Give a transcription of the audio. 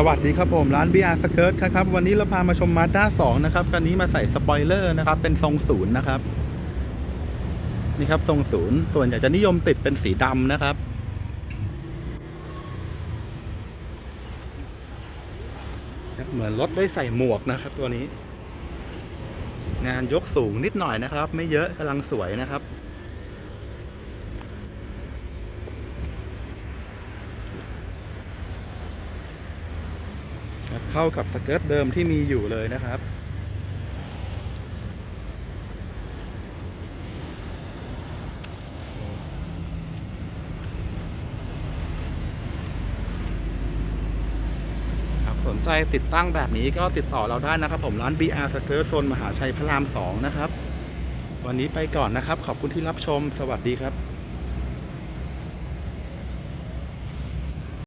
สวัสดีครับผม ร้าน BR Skirt ครับ วันนี้เราพามาชม Mazda 2 นะครับคันนี้มาใส่สปอยเลอร์นะครับ เป็นทรงศูนย์นะครับ นี่ครับทรงศูนย์ส่วนใหญ่จะนิยมติดเป็นสีดำนะครับ เหมือนรถได้ใส่หมวกนะครับ ตัวนี้ งานยกสูงนิดหน่อยนะครับ ไม่เยอะกำลังสวยนะครับ ครับ เข้ากับสเกิร์ตเดิมที่มีอยู่เลยนะครับ สนใจติดตั้งแบบนี้ก็ติดต่อเราได้นะครับผมร้าน BR สเกิร์ตโซนมหาชัยพระราม 2 นะครับ วันนี้ไปก่อนนะครับ ขอบคุณที่รับชมสวัสดีครับ